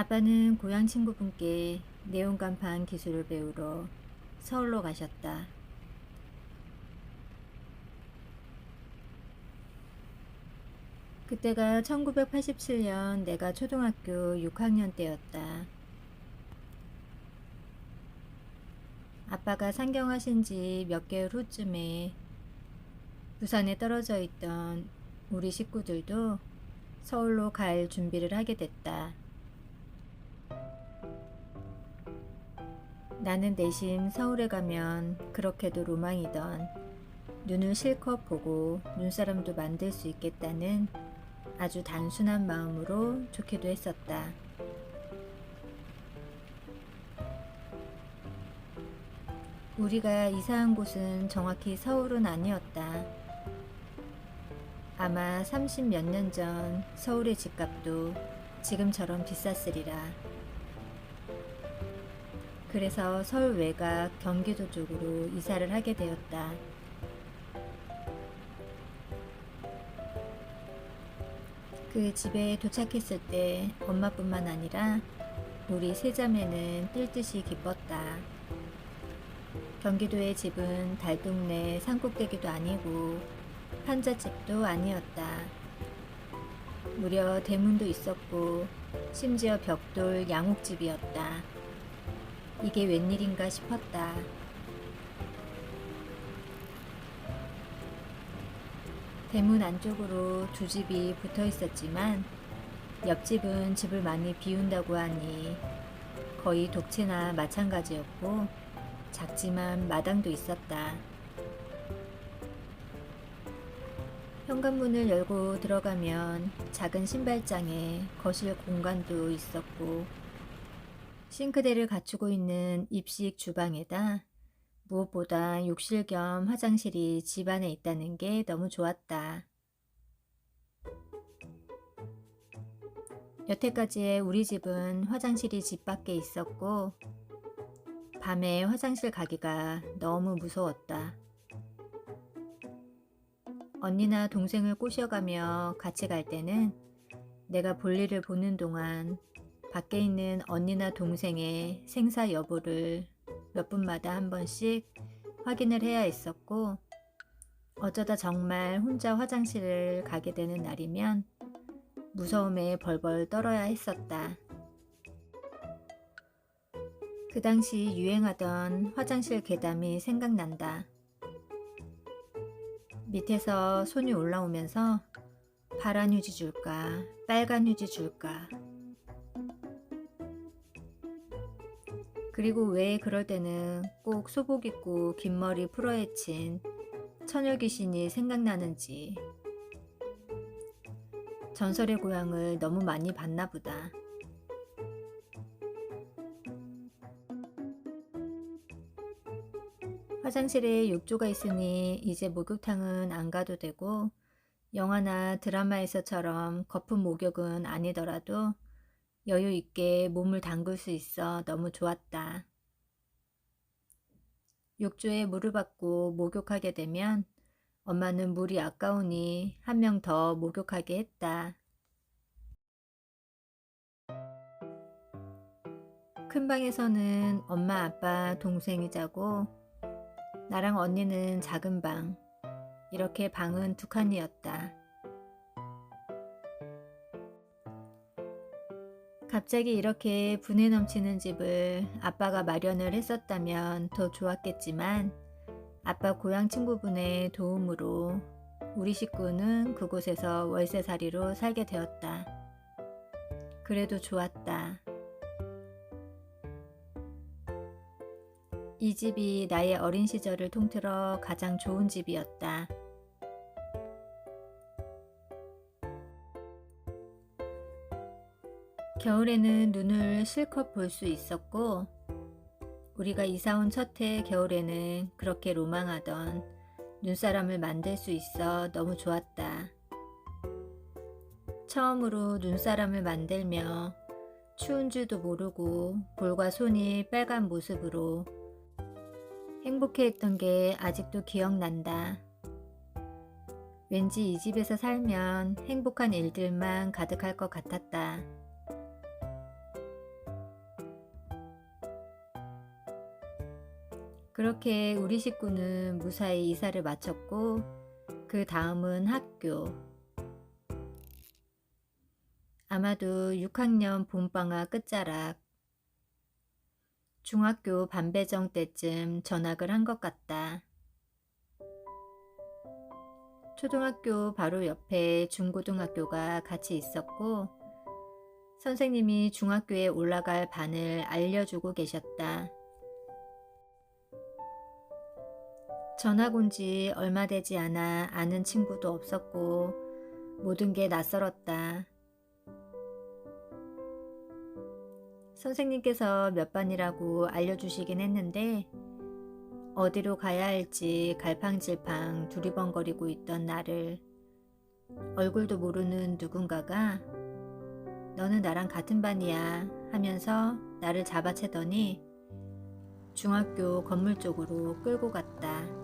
아빠는 고향 친구분께 네온 간판 기술을 배우러 서울로 가셨다. 그때가 1987년 내가 초등학교 6학년 때였다. 아빠가 상경하신 지 몇 개월 후쯤에 부산에 떨어져 있던 우리 식구들도 서울로 갈 준비를 하게 됐다. 나는 내심 서울에 가면 그렇게도 로망이던 눈을 실컷 보고 눈사람도 만들 수 있겠다는 아주 단순한 마음으로 좋기도 했었다. 우리가 이사한 곳은 정확히 서울은 아니었다. 아마 30 몇 년 전 서울의 집값도 지금처럼 비쌌으리라. 그래서 서울 외곽 경기도 쪽으로 이사를 하게 되었다. 그 집에 도착했을 때 엄마뿐만 아니라 우리 세 자매는 뛸 듯이 기뻤다. 경기도의 집은 달동네 산꼭대기도 아니고 판잣집도 아니었다. 무려 대문도 있었고 심지어 벽돌 양옥집이었다. 이게 웬일인가 싶었다. 대문 안쪽으로 두 집이 붙어 있었지만 옆집은 집을 많이 비운다고 하니 거의 독채나 마찬가지였고 작지만 마당도 있었다. 현관문을 열고 들어가면 작은 신발장에 거실 공간도 있었고 싱크대를 갖추고 있는 입식 주방에다 무엇보다 욕실 겸 화장실이 집 안에 있다는 게 너무 좋았다. 여태까지의 우리 집은 화장실이 집 밖에 있었고 밤에 화장실 가기가 너무 무서웠다. 언니나 동생을 꼬셔가며 같이 갈 때는 내가 볼일을 보는 동안 밖에 있는 언니나 동생의 생사 여부를 몇 분마다 한 번씩 확인을 해야 했었고 어쩌다 정말 혼자 화장실을 가게 되는 날이면 무서움에 벌벌 떨어야 했었다. 그 당시 유행하던 화장실 괴담이 생각난다. 밑에서 손이 올라오면서 파란 휴지 줄까, 빨간 휴지 줄까. 그리고 왜 그럴 때는 꼭 소복 입고 긴 머리 풀어헤친 처녀 귀신이 생각나는지. 전설의 고향을 너무 많이 봤나 보다. 화장실에 욕조가 있으니 이제 목욕탕은 안 가도 되고 영화나 드라마에서처럼 거품 목욕은 아니더라도 여유 있게 몸을 담글 수 있어 너무 좋았다. 욕조에 물을 받고 목욕하게 되면 엄마는 물이 아까우니 한 명 더 목욕하게 했다. 큰 방에서는 엄마, 아빠, 동생이 자고 나랑 언니는 작은 방. 이렇게 방은 두 칸이었다. 갑자기 이렇게 분해 넘치는 집을 아빠가 마련을 했었다면 더 좋았겠지만 아빠 고향 친구분의 도움으로 우리 식구는 그곳에서 월세살이로 살게 되었다. 그래도 좋았다. 이 집이 나의 어린 시절을 통틀어 가장 좋은 집이었다. 겨울에는 눈을 실컷 볼 수 있었고, 우리가 이사 온 첫 해 겨울에는 그렇게 로망하던 눈사람을 만들 수 있어 너무 좋았다. 처음으로 눈사람을 만들며 추운 줄도 모르고 볼과 손이 빨간 모습으로 행복해했던 게 아직도 기억난다. 왠지 이 집에서 살면 행복한 일들만 가득할 것 같았다. 그렇게 우리 식구는 무사히 이사를 마쳤고 그 다음은 학교. 아마도 6학년 봄방학 끝자락. 중학교 반배정 때쯤 전학을 한 것 같다. 초등학교 바로 옆에 중고등학교가 같이 있었고 선생님이 중학교에 올라갈 반을 알려주고 계셨다. 전학 온 지 얼마 되지 않아 아는 친구도 없었고 모든 게 낯설었다. 선생님께서 몇 반이라고 알려주시긴 했는데 어디로 가야 할지 갈팡질팡 두리번거리고 있던 나를 얼굴도 모르는 누군가가 너는 나랑 같은 반이야 하면서 나를 잡아채더니 중학교 건물 쪽으로 끌고 갔다.